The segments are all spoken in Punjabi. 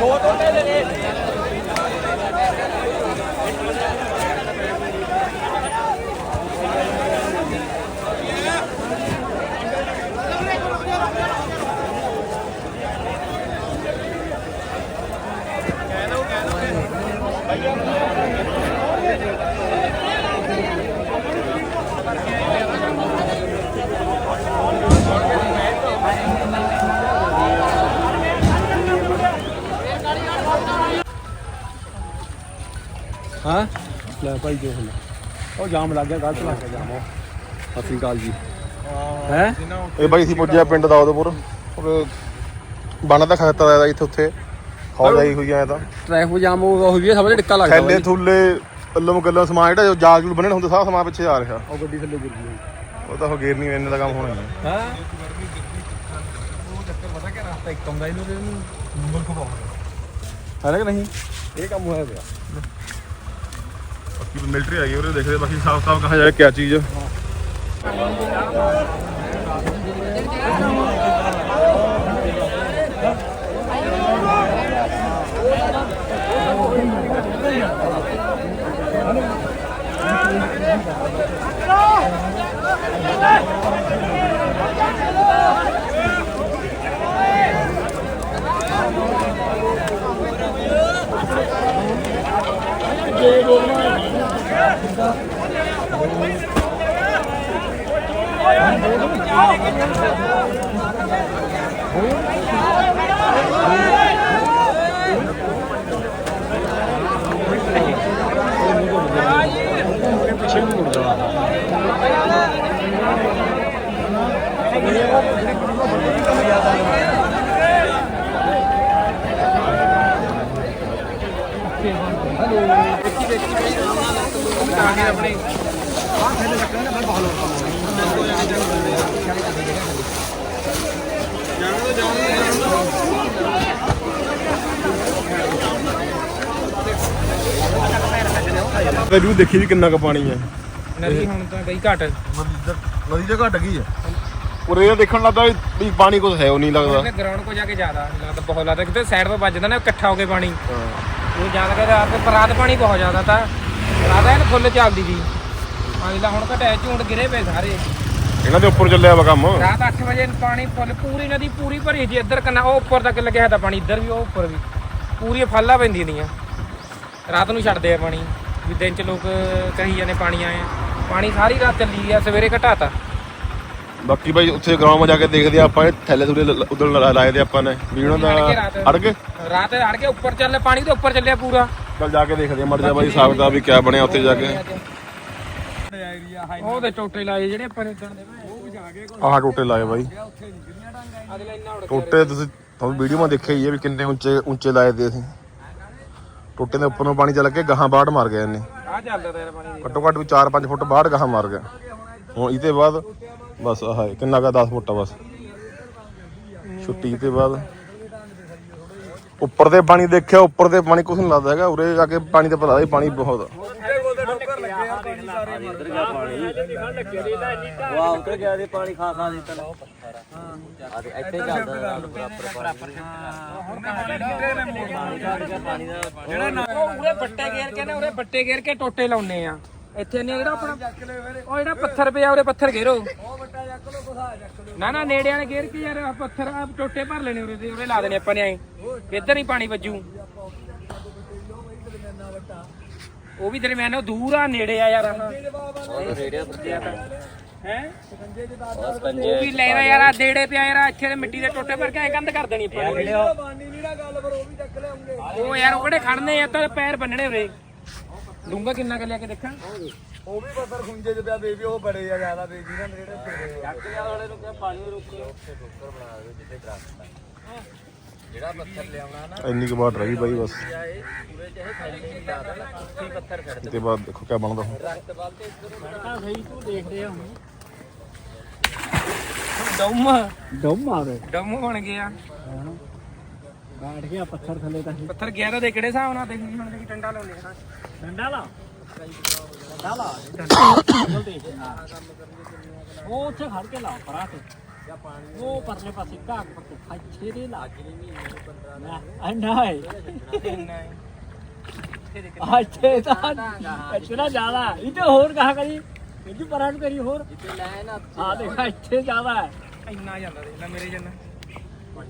ਹਾਂ ਭਾਈ ਜੋ ਹੁੰਦਾ ਉਹ ਜਾਮ ਲੱਗ ਗਿਆ ਗਲਤ ਲੱਗ ਗਿਆ ਜਾਮ। ਉਹ ਸਤਿ ਸ੍ਰੀ ਅਕਾਲ ਜੀ। ਹੈ। ਇਹ ਬਾਈ ਸੀ ਪੁੱਜਿਆ ਪਿੰਡ ਦਾ ਉਦਪੁਰ ਉਹ ਬਣ ਦਾ ਖਤਰਾ ਦਾ ਇੱਥੇ ਉੱਥੇ। ਖੌਜ ਆਈ ਹੋਈ ਐ ਤਾਂ। ਟ੍ਰੈਫਿਕ ਜਾਮ ਹੋ ਹੋਈ ਹੈ ਸਭ ਤੋਂ ਟਿੱਕਾ ਲੱਗਦਾ ਥੈਲੇ ਬਾਈ। ਥੁੱਲੇ ਅੱਲਮ ਗੱਲਾਂ ਸਮਾਨ ਜਿਹੜਾ ਜਾਲ ਜੂਲ ਬੰਨਣ ਹੁੰਦੇ ਸਾਰਾ ਸਮਾਨ ਪਿੱਛੇ ਆ ਰਿਹਾ। ਉਹ ਗੱਡੀ ਥੱਲੇ ਗਿਰ ਗਈ। ਉਹ ਤਾਂ ਫਗੇਰ ਨਹੀਂ ਇੰਨੇ ਦਾ ਕੰਮ ਹੋਣਾ ਨਹੀਂ ਹਾਂ ਉਹ ਚੱਕਰ ਪਤਾ ਕਿ ਰਸਤਾ ਇੱਕ ਆਉਂਦਾ ਇਹਨੂੰ ਤੇ ਇਹਨੂੰ ਨੰਬਰ ਖਵਾਉਂਦਾ ਹੈ ਕਿ ਨਹੀਂ? ਇਹ ਕੰਮ ਹੋਇਆ ਪਿਆ। ਮਿਲਟਰੀ ਆ ਗਈ ਉਹਦੇ ਦੇਖਦੇ ਬਾਕੀ ਸਾਫ਼ ਸਾਫ਼ ਕਹਾ ਜਾਏ ਕੀ ਚੀਜ਼ ਪਿੱਛੇ ਇਹਨੂੰ ਦੇਖੀ ਵੀ ਕਿੰਨਾ ਕੁ ਪਾਣੀ ਹੈ। ਨਦੀ ਹੁਣ ਤਾਂ ਬਈ ਘਟ। ਨਦੀ ਤਾਂ ਘਟ ਗਈ ਹੈ। ਉਰੇ ਇਹ ਦੇਖਣ ਲੱਗਦਾ ਵੀ- ਪਾਣੀ ਕੁਝ ਹੈ ਉਹ ਨਹੀਂ ਲੱਗਦਾ। ਗਰਾਊਂਡ ਕੋ ਜਾ ਕੇ ਜ਼ਿਆਦਾ ਲੱਗਦਾ ਬਹੁਤ ਲੱਗਦਾ ਕਿਤੇ ਸਾਈਡ ਤੋਂ ਵੱਜਦਾ ਨਾ ਇਕੱਠਾ ਹੋ ਕੇ ਪਾਣੀ। ਉਹ ਜ਼ਿਆਦਾ ਕਰ ਰਾਤ ਪਰ ਰਾਤ ਪਾਣੀ ਬਹੁਤ ਜ਼ਿਆਦਾ ਤਾਂ। ਰਾਤ ਐਨ ਫੁੱਲ ਚੱਲਦੀ ਸੀ। ਪਾਣੀ ਦਾ ਹੁਣ ਘਟਿਆ ਝੂੰਡ ਗਿਰੇ ਪਏ ਸਾਰੇ। ਇਹਨਾਂ ਦੇ ਉੱਪਰ ਚੱਲਿਆ ਵਾ ਕੰਮ? ਰਾਤ 8 ਵਜੇ ਪਾਣੀ ਫੁੱਲ ਪੂਰੀ ਨਦੀ ਪੂਰੀ ਭਰੀ ਸੀ ਇੱਧਰ ਕੰਨਾ ਉਹ ਉੱਪਰ ਤੱਕ ਲੱਗਿਆ ਤਾਂ ਪਾਣੀ ਇੱਧਰ ਵੀ ਉਹ ਉੱਪਰ ਵੀ। ਪੂਰੀ ਫਾਲਾ ਪੈਂਦੀ ਦੀਆਂ। ਰਾਤ ਨੂੰ ਛੱਡਦੇ ਆ ਪਾਣੀ। ਵੀ ਦਿਨ ਚ ਲੋਕ ਕਹੀ ਜਾਂਦੇ ਪਾਣੀ ਆਏ ਆ। ਪਾਣੀ ਸਾਰੀ ਰਾਤ ਚੱਲੀ ਗਿਆ ਸਵੇਰੇ ਘਟਾਤਾ। ਬਾਕੀ ਬਾਈ ਉੱਥੇ ਗਰਾਊਂਡ 'ਚ ਜਾ ਕੇ ਦੇਖਦੇ ਆ ਆਪਾਂ ਇਹ ਥੈਲੇ ਥੁਲੇ ਉਧਰ ਲਾਏ ਦੇ ਆਪਾਂ ਨੇ। ਵੀ ਉਹਨਾਂ ਦਾ ਰਾਤ। ਅੜ ਕੇ ਰਾਤ ਅੜ ਕੇ ਉੱਪਰ ਚੱਲੇ ਪਾਣੀ ਦੇ ਉੱਪਰ ਚੱਲਿਆ ਪੂਰਾ। ਚੱਲ ਜਾ ਕੇ ਦੇਖਦੇ ਆ ਮੜ ਜਾ ਬਾਈ ਸਾਹਿਬ ਦਾ ਵੀ ਕਿਆ ਬਣਿਆ ਉੱਥੇ ਜਾ ਕੇ। ਉਹ ਤੇ ਟੋਟੇ ਲਾਏ ਜਿਹੜੇ ਆਪਾਂ ਨੇ ਦੇ ਉਹ ਵੀ ਜਾ ਕੇ ਆਹ ਟੋਟੇ ਲਾਏ ਬਾਈ। ਅਗਲਾ ਇੰਨਾ ਉੜ ਟੋਟੇ ਤੁਸੀਂ ਤੁਹਾਨੂੰ ਵੀਡੀਓ ਮੈਂ ਦੇਖਿਆ ਹੀ ਹੈ ਵੀ ਕਿੰਨੇ ਉੱਚੇ ਉੱਚੇ ਲਾਏ ਦੇ ਅਸੀਂ ਟੋਟੇ ਦੇ ਉੱਪਰ ਨੂੰ ਪਾਣੀ ਚੱਲ ਕੇ ਗਾਹਾਂ ਬਾੜ ਮਾਰ ਗਿਆ ਇਹਨੇ। ਆ ਚੱਲਦਾ ਤੇਰਾ ਪਾਣੀ ਘੱਟੋ ਘੱਟ ਵੀ 4-5 ਫੁੱਟ ਬਾੜ ਗਾਹਾਂ ਮਾਰ ਗਿਆ ਹੁਣ ਇਹਦੇ ਬਾਅਦ ਬਸ ਆਹ ਕਿੰਨਾ ਕਾ 10 ਫੁੱਟ ਆ ਬਸ। ਛੁੱਟੀ ਤੇ ਬਾਅਦ ਉੱਪਰ ਦੇ ਪਾਣੀ ਦੇਖਿਆ ਉੱਪਰ ਦੇ ਪਾਣੀ ਕੁਝ ਨਹੀਂ ਲੱਗਦਾ ਹੈਗਾ। ਉਰੇ ਜਾ ਕੇ ਪਾਣੀ ਤੇ ਪਤਾ ਹੀ ਪਾਣੀ ਬਹੁਤ ਆ। ਵਾਹ ਉਤਰ ਗਿਆ ਦੇ ਪਾਣੀ ਖਾ ਖਾ ਦਿੱਤਾ। ਹਾਂ। ਆ ਤੇ ਇੱਥੇ ਚੱਲਦਾ ਰਾਤ ਬਰਾਬਰ ਪਾਣੀ। ਦਾ ਉਹ ਉਰੇ ਬੱਟੇ ਗੇਰ ਕੇ ਨਾ ਉਰੇ ਬੱਟੇ ਗੇਰ ਕੇ ਟੋਟੇ ਲਾਉਨੇ ਆ। ਇੱਥੇ ਨੇ ਜਿਹੜਾ ਆਪਣਾ ਉਹ ਜਿਹੜਾ ਪੱਥਰ ਪਿਆ ਉਰੇ ਪੱਥਰ ਘੇਰੋ। ਨਾ ਨਾ ਨੇੜੇ ਵਾਲੇ ਗੇਰ ਕੇ ਯਾਰ ਆਹ ਪੱਥਰ ਆ ਟੋਟੇ ਭਰ ਲੈਣੇ ਉਰੇ ਦੇ ਉਰੇ ਲਾ ਦੇਣੇ ਆਪਾਂ ਨੇ ਐ ਇੱਧਰ ਹੀ ਪਾਣੀ ਵੱਜੂ। ਉਹ ਵੀ ਦਰਮਿਆਨ ਉਹ ਦੂਰ ਆ ਨੇੜੇ ਆ ਯਾਰ ਹੈ? ਉਹ ਵੀ ਲੈਣਾ ਯਾਰ ਆ ਦੇੜੇ ਪਿਆ ਯਾਰ ਇੱਥੇ ਦੇ ਮਿੱਟੀ ਦੇ ਟੋਟੇ ਭਰ ਕੇ ਐ ਕੰਧ ਕਰ ਦੇਣੀ ਆਪਾਂ ਨੇ। ਉਹ ਯਾਰ ਉਹ ਕਿਹੜੇ ਖੜਨੇ ਆ ਤਾਂ ਪੈਰ ਬੰਨਣੇ ਉਰੇ। ਡੂੰਗਾ ਕਿੰਨਾ ਕੁ ਲਿਆ ਕੇ ਦੇਖਾਂ? ਉਹ ਵੀ ਪੱਥਰ ਖੁੰਝੇ ਚ ਪਿਆ ਬੇਬੀ ਉਹ ਬੜੇ ਆ ਜ਼ਿਆਦਾ ਬੇਬੀ ਨਾ ਜਿਹੜੇ ਤੇਰੇ ਚੱਕ ਜਾ ਵਾਲੇ ਨੂੰ ਕਿਹਾ ਪਾਣੀ ਰੋਕੋ ਜਿਹੜਾ ਪੱਥਰ ਲਿਆਉਣਾ ਨਾ ਇੰਨੀ ਕੁ ਬਾੜ ਰਹੀ ਬਾਈ ਬਸ। ਇਹ ਪੂਰੇ ਚਾਹੇ ਥੈਲੇ ਨਹੀਂ ਲਾ ਦੇਣਾ ਉੱਥੇ ਹੀ ਪੱਥਰ ਛੱਡ ਇਹਦੇ ਬਾਅਦ ਦੇਖੋ ਕਿਆ ਬਣਦਾ। ਹੁਣ। ਡਮ। ਡੰਮ ਮਾਰੇ ਡਮ ਬਣ ਗਿਆ। ਬੈਠ ਗਿਆ ਪੱਥਰ ਥੱਲੇ ਤਾਂ। ਪੱਥਰ ਗਿਆ ਤਾਂ ਦੇ ਕਿਹੜੇ ਹਿਸਾਬ ਨਾਲ ਦੇਖੀ ਹੁਣ ਦੇਖੀ ਡੰਡਾ ਲਾਉਂਦੇ ਹਾਂ ਡੰਡਾ ਲਾ। ਡੰਡਾ ਲਾ ਉਹ ਉੱਥੇ ਖੜ ਕੇ ਲਾ ਪਰਾਂ ਤੇ। ਉਹ ਪਰਲੇ ਪਾਸੇ ਘਾਟ ਪਰ ਅੱਛੇ ਦੇ ਲੱਗ ਨਾ ਅੰਨਾ ਹੈ। ਅੱਛੇ ਤਾਂ ਇਤਨਾ ਜ਼ਿਆਦਾ ਇਹ ਤੇ ਹੋਰ ਕਹਾ ਕਰੀ। ਇਹਦੀ ਪਰਾਂ ਨੂੰ ਕਰੀ ਹੋਰ। ਆ ਦੇਖ ਇੱਥੇ ਜ਼ਿਆਦਾ ਹੈ। ਇੰਨਾ ਜਾਂਦਾ ਲੈ ਮੇਰੇ ਜਨ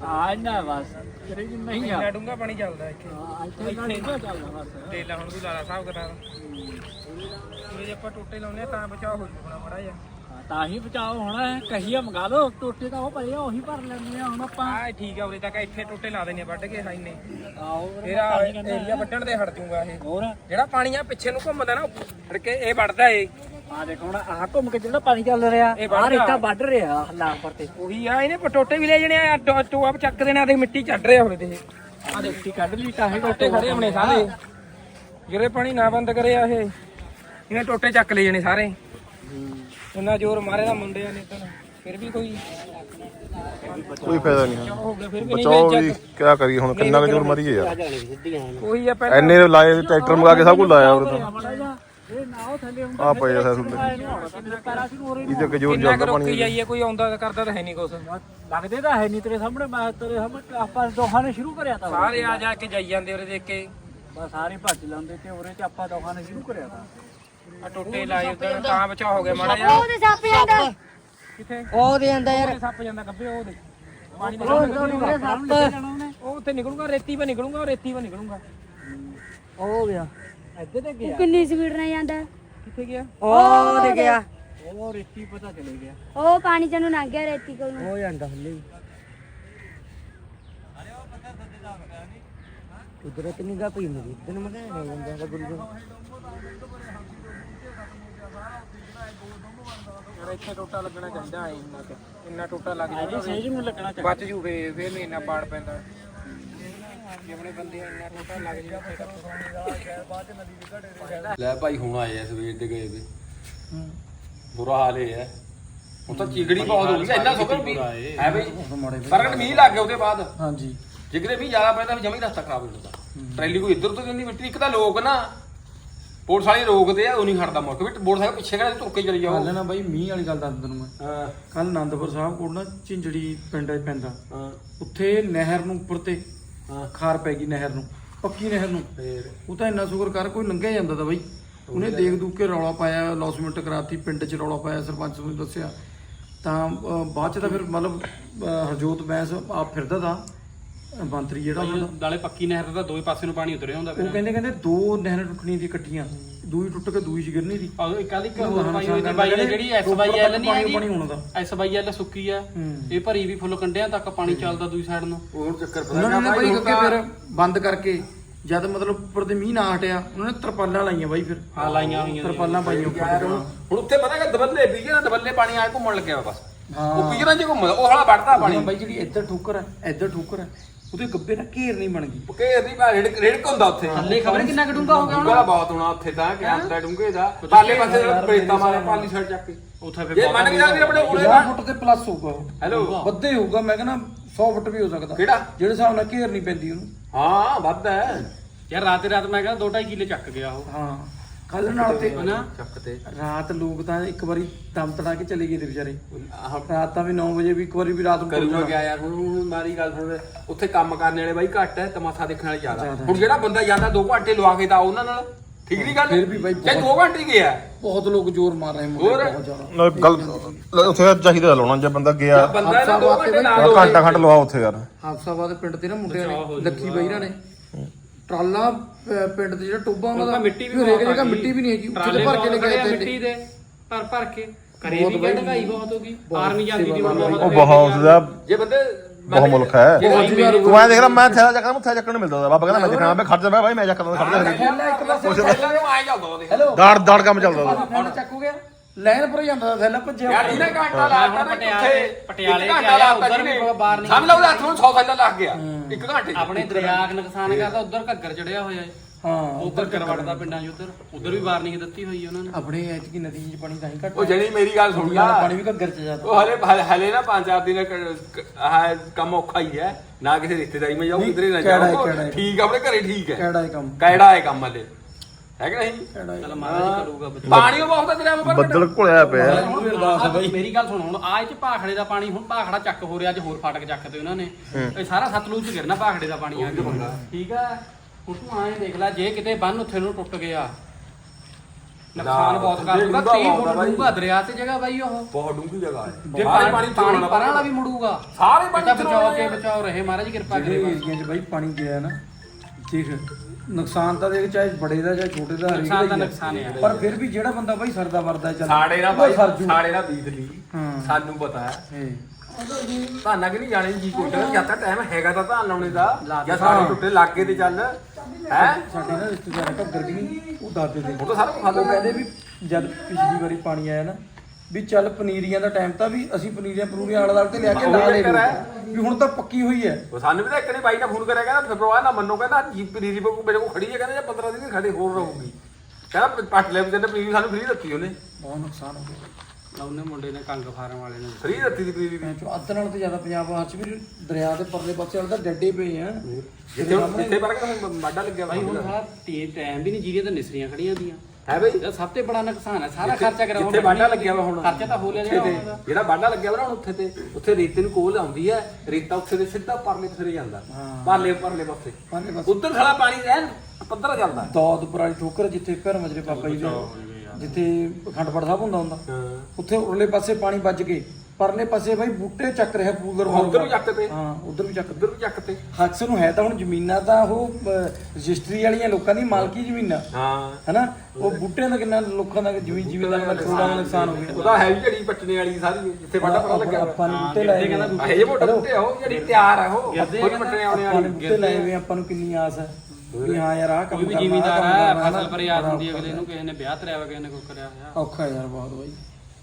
ਆ ਇੰਨਾ ਬਸ। ਤੇਰੇ ਨਹੀਂ ਆ। ਡੂੰਗਾ ਪਾਣੀ ਚੱਲਦਾ ਇੱਥੇ। ਹਾਂ, ਇੱਥੇ ਨਹੀਂ ਚੱਲਦਾ ਬਸ। ਦੇਖ ਲੈ ਹੁਣ ਵੀ ਲਾਲਾ ਸਾਹਿਬ ਕਿਤਾਬ। ਇਹ ਜੇ ਆਪਾਂ ਟੋਟੇ ਲਾਉਨੇ ਆ ਤਾਂ ਬਚਾਅ ਹੋ ਜੂਗਾ ਮੜਾ ਜਾ ਹਾਂ, ਤਾਂ ਹੀ ਬਚਾਓ ਹੋਣਾ ਹੈ। ਕਹੀਏ ਮੰਗਾ ਲਓ। ਟੋਟੇ ਤਾਂ ਉਹ ਆ ਉਹੀ ਭਰ ਲੈਂਦੇ ਆ ਹੁਣ ਆਪਾਂ। ਆ ਠੀਕ ਆ ਉਰੇ ਤੱਕ ਇੱਥੇ ਟੋਟੇ ਲਾ ਦੇਣੇ ਵੱਢ ਕੇ ਹਾਈ ਨੇ ਆਓ ਆ। ਏਰੀਆ ਵੱਢਣ ਤੇ ਹਟ ਜੂਗਾ ਇਹ। ਹੋਰ? ਜਿਹੜਾ ਪਾਣੀ ਆ ਪਿੱਛੇ ਨੂੰ ਘੁੰਮਦਾ ਨਾ ਫੜ ਕੇ ਇਹ ਵੱਢਦਾ ਏ। ਆ ਦੇਖੋ ਹੁਣ ਆਹ ਘੁੰਮ ਕੇ ਜਿਹੜਾ ਪਾਣੀ ਚੱਲ ਰਿਹਾ ਇਹ ਵੱਢ ਆ ਰੇਤਾ ਰਿਹਾ। ਵੱਢ ਰਿਹਾ ਲਾਗ ਪਰ ਤੇ। ਉਹੀ ਆ ਇਹਨੇ ਟੋਟੇ ਵੀ ਲੈ ਜਣੇ ਆ ਟੋ- ਟੋਆ ਚੱਕ ਦੇਣਾ ਤੇ ਮਿੱਟੀ ਚੱਡ ਰਿਹਾ ਹੋਵੇ ਤੇ। ਇਹ ਆ ਦੇਖੀ ਕੱਢ ਲਈ ਤਾਂ ਹੈ ਟੋਟੇ ਖੜੇ ਆਪਣੇ ਸਾਰੇ। ਜਿਹੜੇ ਪਾਣੀ ਨਾ ਬੰਦ ਕਰਿਆ ਇਹ। ਇਹਨੇ ਟੋਟੇ ਚੱਕ ਲਏ ਜਣੇ ਸਾਰੇ। ਇੰਨਾ ਜ਼ੋਰ ਮਾਰੇ ਦਾ ਮੁੰਡਿਆਂ ਨੇ ਤਾਂ ਫਿਰ ਵੀ ਕੋਈ ਕੋਈ ਫਾਇਦਾ ਨਹੀਂ। ਹੈ ਹੋ ਗਿਆ ਫਿਰ ਵੀ ਨਹੀਂ ਬਚਾਓ ਵੀ ਕਿਆ ਕਰੀਏ ਹੁਣ ਕਿੰਨਾ ਕੁ ਜ਼ੋਰ ਮਰੀਏ ਯਾਰ। ਉਹੀ ਆ ਪਹਿਲਾਂ ਐਨੇ ਲਾਏ ਟਰੈਕਟਰ ਮੰਗਾ ਕੇ ਸਭ ਕੁਝ ਲਾਇਆ ਉਹਦੇ ਤਾਂ। ਮਾੜਾ ਜਿਹਾ ਉਹ ਥੱਲੇ ਆ ਪਏ ਆ ਹੋ ਇਹਦੇ ਕਿ ਜ਼ੋਰ ਕਿੰਨਾ ਕੁ ਜਾਂਦਾ ਰੁਕੀ ਪਾਣੀ ਜਾਈਏ ਕੋਈ ਆਉਂਦਾ ਕਰਦਾ ਤਾਂ ਹੈ ਨਹੀਂ ਕੁਛ। ਲੱਗਦੇ ਤਾਂ ਹੈ ਨਹੀਂ ਤੇਰੇ ਸਾਹਮਣੇ ਮੈਂ ਤੇਰੇ ਸਾਹਮਣੇ ਆਪਾਂ ਦੋਹਾਂ ਨੇ ਸ਼ੁਰੂ ਕਰਿਆ ਤਾਂ। ਸਾਰੇ ਆ ਜਾ ਕੇ ਜਾਈ ਜਾਂਦੇ ਉਹਦੇ ਦੇਖ ਕੇ। ਬਸ ਸਾਰੇ ਭੱਜ ਲਾਉਂਦੇ ਤੇ ਉਰੇ ਤੇ ਆਪਾਂ ਦੋਹਾਂ ਨੇ ਸ਼ੁਰੂ ਕਰਿਆ ਤਾਂ। ਆ ਟੋਟੇ ਲਾਏ ਉਧਰ ਤਾਂ ਬਚਾ ਹੋ ਗਿਆ ਮਾੜਾ ਜਿਹਾ ਉਹਦੇ ਸੱਪ ਜਾਂਦਾ। ਕਿੱਥੇ? ਉਹ ਦੇ ਜਾਂਦਾ ਯਾਰ। ਸੱਪ ਜਾਂਦਾ ਗੱਬੇ ਉਹ ਦੇ ਪਾਣੀ ਦੇ ਸੱਪ। ਉਹ ਉੱਥੇ ਨਿਕਲੂਗਾ ਰੇਤੀ 'ਤੇ ਨਿਕਲੂਗਾ ਉਹ ਰੇਤੀ 'ਤੇ ਨਿਕਲੂਗਾ। ਹੋ ਗਿਆ। ਇੱਧਰ ਤੇ ਗਿਆ। ਕਿੰਨੀ ਸਪੀਡ ਨਾਲ ਜਾਂਦਾ? ਕਿੱਥੇ ਗਿਆ? ਉਹ ਦੇ ਗਿਆ। ਉਹ ਰੇਤੀ ਪਤਾ ਚਲੇ ਗਿਆ। ਉਹ ਪਾਣੀ ਚ ਨੂੰ ਲੰਘ ਗਿਆ ਰੇਤੀ ਕੋਲ ਨੂੰ। ਹੋ ਜਾਂਦਾ ਹੱਲੇ ਕੁਦਰਤ ਨਿਗਾ ਪਈ ਮੇਰੀ ਤਨ ਮਗਾ ਨਹੀਂ ਜਾਂਦਾ ਗੁਰੂ ਯਾਰ ਇੱਥੇ ਟੋਟਾ ਲੱਗਣਾ ਚਾਹੀਦਾ ਐ ਇੰਨਾ ਕੁ। ਇੰਨਾ ਟੋਟਾ ਲੱਗ ਜਾਊਗਾ ਸਹੀ ਨੂੰ ਲੱਗਣਾ ਚਾਹੀਦਾ। ਬਚ ਜੂ ਫੇ ਫੇਰ ਨਹੀਂ ਇੰਨਾ ਬਾੜ ਪੈਂਦਾ। ਜੇ ਆਪਣੇ ਬੰਦੇ ਇੰਨਾ ਟੋਟਾ ਲੱਗ ਜਾਊਗਾ ਫੇਰ ਲੈ ਭਾਈ ਹੁਣ ਆਏ ਆ ਸਵੇਰ ਦੇ ਗਏ ਵੇ। ਬੁਰਾ ਹਾਲ ਇਹ ਹੈ। ਉਹ ਤਾਂ ਚੀਗੜੀ ਬਹੁਤ ਹੋ ਗਈ ਇੰਨਾ ਸੁਕਰ ਵੀ ਹੈ ਬਈ ਸਰਕਟ ਮੀਂਹ ਲੱਗ ਗਿਆ ਉਹਦੇ ਬਾਅਦ। ਹਾਂਜੀ। ਜੇ ਕਿਤੇ ਮੀਂਹ ਜ਼ਿਆਦਾ ਪੈਂਦਾ ਵੀ ਜਮੀ ਰਸਤਾ ਖਰਾਬ ਹੋ ਜਾਂਦਾ। ਟਰੈਲੀ ਕੋਈ ਇੱਧਰ ਤੋਂ ਜਾਂਦੀ ਮਿੱਟੀ ਇੱਕ ਤਾਂ ਲੋਕ ਨਾ ਪੁਲਿਸ ਵਾਲੇ ਰੋਕਦੇ ਆ ਉਹ ਨਹੀਂ ਖੜਦਾ ਮੁੜ ਕੇ। ਵੀ ਮੋਟਰਸਾਈਕਲ ਪਿੱਛੇ ਕਿਹੜਾ ਤੁਰ ਕੇ ਚਲੀ ਜਾਓ। ਨਾ ਬਾਈ ਮੀਂਹ ਵਾਲੀ ਗੱਲ ਦੱਸ ਤੈਨੂੰ ਮੈਂ। ਕੱਲ ਆਨੰਦਪੁਰ ਸਾਹਿਬ ਕੋਲ ਨਾ ਝਿੰਜੜੀ ਪਿੰਡ ਪੈਂਦਾ। ਉੱਥੇ ਨਹਿਰ ਨੂੰ ਉੱਪਰ ਤੇ ਹਾਂ। ਖਾਰ ਪੈ ਗਈ ਨਹਿਰ ਨੂੰ ਪੱਕੀ ਨਹਿਰ ਨੂੰ। ਫੇਰ। ਉਹ ਤਾਂ ਇੰਨਾ ਸ਼ੁਕਰ ਕਰ ਕੋਈ ਲੰਘਿਆ ਜਾਂਦਾ ਤਾਂ ਬਾਈ। ਉਹਨੇ ਦੇਖ ਦੂਖ ਕੇ ਰੌਲਾ ਪਾਇਆ ਲੌਸਮੈਂਟ ਕਰਾਤੀ ਪਿੰਡ 'ਚ ਰੌਲਾ ਪਾਇਆ ਸਰਪੰਚ ਨੂੰ ਦੱਸਿਆ। ਤਾਂ ਬਾਅਦ 'ਚ ਤਾਂ ਫਿਰ ਮਤਲਬ ਹਰਜੋਤ ਬੈਂਸ ਆਪ ਫਿਰਦਾ ਤਾਂ ਮੰਤਰੀ ਜਿਹੜਾ ਨਾਲੇ ਪੱਕੀ ਨਹਿਰ ਦਾ ਦੋਵੇਂ ਪਾਸੇ ਨੂੰ ਪਾਣੀ ਉਤਰਿਆ ਹੁੰਦਾ ਉਹ ਕਹਿੰਦੇ ਕਹਿੰਦੇ ਦੋ ਨਹਿਰਾਂ ਟੁੱਟਣੀਆਂ ਦੀ ਇਕੱਠੀਆਂ। ਦੂਈ ਟੁੱਟ ਕੇ ਦੂਈ 'ਚ ਗਿਰਨੀ ਦੀ ਆਹ ਇੱਕ ਆਲੀ ਹੋਰ ਪਾਈ ਹੋਈ ਦੀ ਬਾਈ ਨੇ ਜਿਹੜੀ ਐਸਵਾਈਐਲ ਨਹੀਂ ਪਾਣੀ ਪਾਣੀ ਹੈਗੀ ਹੋਣਾ ਦਾ ਐਸਵਾਈਐਲ ਸੁੱਕੀ ਆ। ਇਹ ਭਰੀ ਵੀ ਫੁੱਲ ਕੰਡਿਆਂ ਤੱਕ ਪਾਣੀ ਚੱਲਦਾ ਦੂਜੀ ਸਾਈਡ ਨੂੰ। ਉਹ ਚੱਕਰ ਪਤਾ ਉਹਨਾਂ ਨੇ ਬਾਈ ਤਾਂ- ਫਿਰ ਬੰਦ ਕਰਕੇ ਜਦ ਮਤਲਬ ਉੱਪਰ ਤੇ ਮੀਂਹ ਨਾ ਹਟਿਆ ਉਹਨਾਂ ਨੇ ਤਰਪਾਲਾਂ ਲਾਈਆਂ ਬਾਈ ਫਿਰ। ਹਾਂ ਲਾਈਆਂ ਹੋਈਆਂ ਤਰਪਾਲਾਂ ਪਾਈਆਂ ਉੱਪਰ ਯਾਰ ਤੇ। ਹੁਣ ਹੁਣ ਉੱਥੇ ਪਤਾ ਕਿ ਦਬੱਲੇ ਪੀਜੇ ਨਾ ਦਬੱਲੇ ਪਾਣੀ ਆਏ ਘੁੰਮਣ ਲੱਗਿਆ ਵਾ ਬਸ। ਉਹ ਪੀਜੇ ਚ ਘੁੰਮਦਾ ਉਹ ਵੱਢਦਾ ਪਾਣੀ ਪਾਣੀ। ਬਾਈ ਜਿਹੜੀ ਇੱਧਰ ਠੋਕਰ ਹੈ ਇੱਧਰ ਠੋਕਰ ਹੈ। ਉਹਦੇ ਗੱਬੇ ਨਾਲ ਘੇਰ ਨਹੀਂ ਬਣ ਗਈ। ਘੇਰ ਦੀ ਭਾ ਰੇੜ ਰੇੜ ਹੁੰਦਾ ਉੱਥੇ ਥੱਲੇ ਖਬਰ ਕਿੰਨਾ ਕੁ ਡੂੰਘਾ ਹੋ ਗਿਆ ਡੂੰਘਾ ਬਹੁਤ ਹੋਣਾ ਉੱਥੇ ਤਾਂ ਕਿ ਅੰਦਰ ਡੂੰਘੇ ਦਾ। ਪਾਲੇ ਪਾਸੇ ਬਰੇਤਾ ਮਾਰਿਆ ਪਾਲੀ ਸਾਈਡ ਚੱਕ ਕੇ। ਉੱਥੇ ਫਿਰ ਜੇ ਮੰਨ ਕੇ ਵੀ ਆਪਣੇ ਕੋਲੇ 50 ਫੁੱਟ ਤੇ ਪਲੱਸ ਹੋਊਗਾ ਹੈਲੋ ਵੱਧੇ ਹੋਊਗਾ ਮੈਂ ਕਹਿੰਦਾ 100 ਫੁੱਟ ਵੀ ਹੋ ਸਕਦਾ। ਕਿਹੜਾ? ਜਿਹੜੇ ਹਿਸਾਬ ਨਾਲ ਘੇਰ ਨਹੀਂ ਪੈਂਦੀ ਉਹਨੂੰ। ਹਾਂ ਵੱਧ ਹੈ। ਯਾਰ ਰਾਤੇ ਰਾਤ ਮੈਂ ਕਹਿੰਦਾ 2.5 ਕਿੱਲੇ ਚੱਕ ਗਿਆ ਉਹ। ਹਾਂ। ਕੱਲ ਨਾਲ ਤੇ ਹਨਾ ਚੱਕ ਤੇ। ਰਾਤ ਲੋਕ ਤਾਂ ਇੱਕ ਵਾਰੀ ਦਮ ਤੜਾ ਕੇ ਚਲੇ ਗਏ ਤੇ ਵਿਚਾਰੇ। ਰਾਤ ਤਾਂ ਵੀ 9 ਵਜੇ ਵੀ ਇੱਕ ਵਾਰੀ ਵੀ ਰਾਤ ਨੂੰ ਕਰੂਗਾ। ਗਿਆ ਯਾਰ ਹੁਣ ਮਾਰੀ ਗੱਲ ਸੁਣ ਉੱਥੇ ਕੰਮ ਕਰਨ ਵਾਲੇ ਬਾਈ ਘੱਟ ਹੈ ਤਮਾਸ਼ਾ ਦੇਖਣ ਵਾਲੇ ਜ਼ਿਆਦਾ। ਹੁਣ ਜਿਹੜਾ ਬੰਦਾ ਜਾਂਦਾ 2 ਘੰਟੇ ਲਵਾ ਕੇ ਤਾਂ ਉਹਨਾਂ ਨਾਲ। ਠੀਕ ਨਹੀਂ ਗੱਲ? ਫਿਰ ਵੀ ਬਾਈ ਚਾਹੇ 2 ਘੰਟੇ ਗਿਆ ਬਹੁਤ ਲੋਕ ਜ਼ੋਰ ਮਾਰ ਰਹੇ ਮੁੰਡੇ ਹੋਰ? ਬਹੁਤ ਜ਼ਿਆਦਾ। ਨਾਲ ਗੱਲ ਉੱਥੇ ਚਾਹੀਦਾ ਲਾਉਣਾ ਜੇ ਬੰਦਾ ਗਿਆ। ਬੰਦਾ ਇਹਨਾਂ 2 ਘੰਟੇ ਲਾ ਤਾਂ ਦੋ ਘੰਟਾ ਘੰਟ ਲਵਾ ਉੱਥੇ ਯਾਰ। ਹਾਫਸਾਬਾਦ ਪਿੰਡ ਤੇ ਨਾ ਮੁੰਡਿਆਂ ਨੇ ਲੱਖੀ ਬਈਰਾ ਨੇ। ਟਰਾਲਾ ਪਿੰਡ ਦੇ ਜਿਹੜਾ ਟੋਬਾ ਉਹਨਾਂ ਦਾ ਮਿੱਟੀ ਵੀ ਹਰੇਕ ਬਹੁਤ ਜਗ੍ਹਾ ਆ ਗਈ। ਮਿੱਟੀ ਵੀ ਨਹੀਂ ਹੈਗੀ ਉੱਥੇ ਟਰਾਲੇ ਭਰ ਕੇ ਲੈ ਬਹੁਤ ਖੜੇ ਆ ਗਏ ਮਿੱਟੀ ਤੇ ਦੇ ਭਰ ਭਰ ਕੇ। ਕਰੇ ਬਹੁਤ ਵੀ ਬਾਈ, ਢਗਾਈ ਬਹੁਤ ਹੋ ਗਈ। ਆਰਮੀ ਜਾਂਦੀ ਦੀ ਸੇਵਾ ਬਹੁਤ ਉਹ ਬਹੁਤ ਦਾ ਜੇ ਬੰਦੇ ਬਹੁਤ ਮੁਲਕ ਹੈ। ਤੂੰ ਐ ਦੇਖ ਲੈ ਮੈਂ ਥੈਲਾ ਚੱਕਣਾ ਮੈਂ ਥੈਲਾ ਚੱਕਣ ਨੂੰ ਮਿਲਦਾ ਬਾਬਾ ਕਹਿੰਦਾ ਮੈਂ ਚੱਕਣਾ ਮੈਂ ਖੜ ਜਾ ਭਾਈ ਮੈਂ ਚੱਕਦਾ ਖੜ ਜਾ ਇੱਕ ਪਾਸੇ ਪਹਿਲਾਂ ਨੂੰ ਆਏ ਜਾਂਦਾ ਉਹਦੇ ਹੈਲੋ। ਦਾੜ ਦਾੜ ਕੰਮ ਚੱਲਦਾ ਉਹਦਾ। ਫੋਨ ਚੱਕ ਗਿਆ ਲਾਈਨ ਪਰ ਜਾਂਦਾ ਥੈਲਾ ਭੱਜਿਆ ਯਾਰ ਜਿਹਨੇ ਘੰਟਾ ਲਾਤਾ ਨਾ ਪਟਿਆਲੇ- ਕਿੱਥੇ ਪਟਿਆਲੇ ਘੰਟਾ ਆਇਆ, ਲਾਤਾ ਉੱਧਰ ਵੀ ਜਿਹਨੇ। ਬਾਹਰ ਨਹੀਂ ਸਮਝ ਲਓ ਉਹਦੇ ਹੱਥ ਨੂੰ 100 ਥੈਲਾ ਲੱਗ ਗਿਆ। ਇੱਕ ਘੰਟੇ। ਆਪਣੇ ਦਰਿਆ ਨੁਕਸਾਨ ਕਰਦਾ ਉਧਰ ਘੱਗਰ ਚੜਿਆ ਹੋਇਆ ਹੈ ਹਾਂ ਉਧਰ ਕਰਵੜਦਾ ਪਿੰਡਾਂ 'ਚ ਉਧਰ। ਉਧਰ ਵੀ ਵਾਰਨਿੰਗ ਦਿੱਤੀ ਹੋਈ ਉਹਨਾਂ ਨੇ। ਆਪਣੇ ਐਤਕੀ ਨਦੀ 'ਚ ਪਾਣੀ ਤਾਂ ਹੀ ਘੱਟ ਉਹ ਜਣੀ ਮੇਰੀ ਗੱਲ ਸੁਣ ਲਾ। ਪਾਣੀ ਵੀ ਘੱਗਰ 'ਚ ਜਾਂਦਾ ਉਹ ਹਲੇ ਹਲੇ- ਨਾ ਪੰਜ ਚਾਰ ਦਿਨ ਕ- ਕ- ਆਹ ਕੰਮ ਔਖਾ ਹੀ ਹੈ। ਨਾ ਕਿਸੇ ਰਿਸ਼ਤੇਦਾਰੀ ਮੈਂ ਨਹੀਂ, ਕਿਧਰੇ ਨਾ ਹੈ, ਹੈ। ਠੀਕ ਆ, ਆਪਣੇ ਘਰੇ ਠੀਕ ਹੈ। ਕਿਹੜਾ ਇਹ ਕੰਮ? ਕਿਹੜਾ ਹੈ ਕੰਮ ਹਲੇ? ਹੈ ਕਿ ਨਹੀਂ? ਚਲ ਮਹਾਰਾਜ ਕਰੂਗਾ ਬੱਚਾ। ਪਾਣੀ ਉਹ ਬਹੁਤ ਦਰਿਆ ਵਿੱਚ ਬੱਦਲ ਘੁਲਿਆ ਪਿਆ। ਆਹ ਮੇਰੀ ਗੱਲ ਸੁਣ ਹੁਣ ਆ ਇਹ ਚ ਭਾਖੜੇ ਦਾ ਪਾਣੀ ਹੁਣ ਭਾਖੜਾ ਚੱਕ ਹੋ ਰਿਹਾ ਅੱਜ ਹੋਰ ਫਾਟਕ ਚੱਕਦੇ ਉਹਨਾਂ ਨੇ। ਇਹ ਸਾਰਾ ਸਤਲੁਜ ਚ ਗਿਰਨਾ ਭਾਖੜੇ ਦਾ ਪਾਣੀ ਆ ਕੇ ਠੀਕ ਆ? ਹੁਣ ਤੂੰ ਆਏ ਦੇਖ ਲੈ ਜੇ ਕਿਤੇ ਬੰਨ ਉੱਥੇ ਨੂੰ ਟੁੱਟ ਗਿਆ ਨੁਕਸਾਨ ਬਹੁਤ ਕਰ ਦੂਗਾ ਡੂੰਘਾ 30 ਬਹੁਤ ਆ ਫੁੱਟ। ਡੂੰਘਾ ਦਰਿਆ ਤੇ ਜਗ੍ਹਾ ਬਾਈ ਉਹ। ਬਹੁਤ ਡੂੰਘੀ ਜਗ੍ਹਾ ਹੈ। ਜੇ ਪਾਣੀ ਪਾਣੀ ਆਉਣਾ ਪਰਾਂ ਵਾਲਾ ਵੀ ਮੁੜੂਗਾ। ਸਾਰੇ ਪਾਣੀ ਬਚਾਓ ਕੇ। ਬਚਾਓ ਰਹੇ ਮਹਾਰਾਜ ਕਿਰਪਾ ਜਿਹੜੇ ਕਰੇ ਏਰੀਆ 'ਚ ਬਾਈ ਪਾਣੀ ਗਿਆ ਨਾ ਦੇਖ। ਨੁਕਸਾਨ ਤਾਂ ਦੇਖ ਚਾਹੇ ਬੜੇ ਦਾ ਚਾਹੇ ਛੋਟੇ ਦਾ ਹਰੇਕ ਨੁਕਸਾਨ ਦਾ ਤਾਂ ਹੀ। ਨੁਕਸਾਨ ਹੀ ਆ। ਪਰ ਫਿਰ ਵੀ ਜਿਹੜਾ ਬੰਦਾ ਬਾਈ ਸਰਦਾ ਵਰਦਾ ਚੱਲ ਸਾਡੇ ਨਾਲ ਉਹ ਜੂ। ਸਾਡੇ ਨਾਲ ਬੀਤ ਲਈ ਹਾਂ। ਸਾਨੂੰ ਪਤਾ ਹੈ। ਧਾਨਾ ਕਿ ਨਹੀਂ ਜਾਣੇ ਜੀ ਕੋਈ ਜਦ ਤੱਕ ਟਾਈਮ ਹੈਗਾ ਤਾਂ ਧਾਨ ਲਾਉਣੇ ਦਾ ਜਾਂ ਸਾਰੇ ਟੁੱਟੇ ਲਾਗੇ ਤੇ ਚੱਲ ਹੈ? ਸਾਡੇ ਨਾਲ ਰਿਸ਼ਤੇਦਾਰ ਘੱਗਰ ਵੀ ਨਹੀਂ ਉਹ ਦਾਦੇ ਦੇ ਉਹ ਤਾਂ ਸਾਰਾ ਕੁਝ ਉਹ ਕਹਿੰਦੇ ਵੀ ਜਦ ਪਿਛਲੀ ਵਾਰੀ ਪਾਣੀ ਆਇਆ ਨਾ ਵੀ ਚੱਲ ਪਨੀਰੀਆਂ ਦਾ ਟਾਈਮ ਤਾਂ ਵੀ ਅਸੀਂ ਪਨੀਰੀਆਂ ਪਨੂਰੀਆਂ ਆਲੇ ਦੁਆਲੇ ਤੇ ਲਿਆ ਕੇ ਲਾ ਲੈ ਚੱਕਰ ਹੈ। ਵੀ ਹੁਣ ਤਾਂ ਪੱਕੀ ਹੋਈ ਹੈ। ਉਹ ਸਾਨੂੰ ਵੀ ਤਾਂ ਇੱਕ ਨੇ ਬਾਈ ਨੇ ਫੋਨ ਕਰਿਆ ਕਹਿੰਦਾ ਫਿਰਵਾ ਨਾ ਮੰਨੋ ਕਹਿੰਦਾ ਜੀ ਪਨੀਰੀ ਕੋ ਮੇਰੇ ਕੋਲ ਖੜੀ ਹੈ ਕਹਿੰਦਾ ਜੇ 15 ਦਿਨ ਖੜੀ ਹੋਰ ਰਹੂਗੀ। ਕਹਿੰਦਾ ਪੱਟ ਲੈ ਕਹਿੰਦਾ ਪਨੀਰੀ ਸਾਨੂੰ ਫ੍ਰੀ ਦਿੱਤੀ ਉਹਨੇ। ਬਹੁਤ ਨੁਕਸਾਨ ਹੋ ਗਿਆ। ਉਹਨੇ ਮੁੰਡੇ ਨੇ ਕੰਗ ਫਾਰਮ ਵਾਲੇ ਨੇ ਫ੍ਰੀ ਦਿੱਤੀ ਦੀ ਪਨੀਰੀ ਮੈਂ ਚੋ ਅੱਧ ਨਾਲ ਤੇ ਜ਼ਿਆਦਾ ਪੰਜਾਬ ਆਹ ਚ ਵੀ ਦਰਿਆ ਦੇ ਪਰਲੇ ਪਾਸੇ ਵਾਲੇ ਤਾਂ ਡੱਡੇ ਪਏ ਆ। ਜਿੱਥੇ ਜਿੱਥੇ ਪਰ ਮਾਡਾ ਲੱਗਿਆ ਭਾਈ ਹੁਣ ਸਾਰਾ ਟਾਈਮ ਵੀ ਨਹੀਂ ਜੀਰੇ ਤੇ ਨਿਸਰੀਆਂ ਖੜੀਆਂ ਦੀਆਂ ਹੈ ਬਈ? ਇਹ ਸਭ ਤੋਂ ਬੜਾ ਨੁਕਸਾਨ ਹੈ ਸਾਰਾ ਖਰਚਾ ਕਰਾ ਜਿੱਥੇ ਬਾਡਾ ਲੱਗਿਆ ਵਾ ਹੁਣ। ਖਰਚਾ ਤਾਂ ਹੋ ਲਿਆ ਜਿਹੜਾ ਉਹਨਾਂ ਦਾ। ਜਿਹੜਾ ਬਾਡਾ ਲੱਗਿਆ ਵਾ ਨਾ ਹੁਣ ਉੱਥੇ ਤੇ ਉੱਥੇ ਰੇਤੇ ਨੂੰ ਕੋਲ ਆਉਂਦੀ ਹੈ ਰੇਤਾ ਉੱਥੇ ਦੇ ਸਿੱਧਾ ਪਰਲੇ ਪਸਰੇ ਜਾਂਦਾ। ਪਰਲੇ ਪਰਲੇ ਪਾਸੇ। ਪਰਲੇ ਪਾਸੇ। ਉਧਰ ਖੜਾ ਪਾਣੀ ਐਨ ਪੱਧਰ ਚੱਲਦਾ ਦੌਦ ਪਰਾਲੀ ਠੋਕਰ ਜਿੱਥੇ ਘਰ ਮਜਰੇ ਪਾਪਾ ਜੀ ਦੇ ਜਿੱਥੇ ਖੰਡਪੜ ਸਾਹਿਬ ਹੁੰਦਾ ਹੁੰਦਾ। ਹਾਂ। ਉੱਥੇ ਉਰਲੇ ਪਾਸੇ ਪਾਣੀ ਵੱਜ ਕੇ ਪਰਲੇ ਪਾਸੇ ਬਾਈ ਬੂਟੇ ਚੱਕ ਰਿਹਾ ਪੂਲਰ ਉਧਰ ਵੀ ਚੱਕ ਤੇ। ਹਾਂ ਉਧਰ ਵੀ ਚੱਕ। ਉਧਰ ਵੀ ਚੱਕ ਤੇ। ਅਕਸਰ ਨੂੰ ਹੈ ਤਾਂ ਹੁਣ ਜ਼ਮੀਨਾਂ ਤਾਂ ਉਹ ਰਜਿਸਟਰੀ ਵਾਲੀਆਂ ਲੋਕਾਂ ਦੀ ਮਾਲਕੀ ਜ਼ਮੀਨਾਂ। ਹਾਂ। ਹਨਾ? ਉਹ ਬੂਟਿਆਂ ਦਾ ਕਿੰਨਾ ਲੋਕਾਂ ਦਾ ਜ਼ਮੀਨ ਜ਼ਿਮੀਦਾਰਾਂ ਦਾ ਕਰੋੜਾਂ ਦਾ ਨੁਕਸਾਨ ਹੋ ਗਿਆ। ਉਹਦਾ ਹੈ ਵੀ ਝੜੀ ਪੱਟਣੇ ਵਾਲੀ ਸਾਰੀ ਜਿੱਥੇ ਬਾਡਾ ਪਰਾ ਲੱਗਿਆ। ਆਪਾਂ ਨੇ ਬੂਟੇ ਲਾਏ ਹੋਏ ਆ। ਆਹੇ ਜੇ ਮੋਟੇ ਬੂਟੇ ਆ ਉਹ ਜਿਹੜੀ ਤਿਆਰ ਆ ਉਹ ਕੋਈ ਪੱਟਣੇ ਆਉਣੇ ਆਪਾਂ ਨੇ ਵਾਲੀ। ਬੂਟੇ ਲਾਏ ਹੋਏ ਆ, ਆਪਾਂ ਨੂੰ ਕਿੰਨੀ ਆਸ ਹੈ ਵੀ ਹਾਂ ਯਾਰ ਆਹ ਕੰਮ ਕੋਈ ਵੀ ਜ਼ਿਮੀਦਾਰ ਫਸਲ ਪਰ ਯਾਦ ਹੁੰਦੀ ਅਗਲੇ ਨੂੰ ਕਿਸੇ ਨੇ ਵਿਆਹ ਤਰਿਆ ਵਾ ਕਿਸੇ ਨੇ ਕੋਈ ਕਰਿਆ ਹੋਇਆ। ਔਖਾ ਯਾਰ ਬਹੁਤ ਬਾਈ।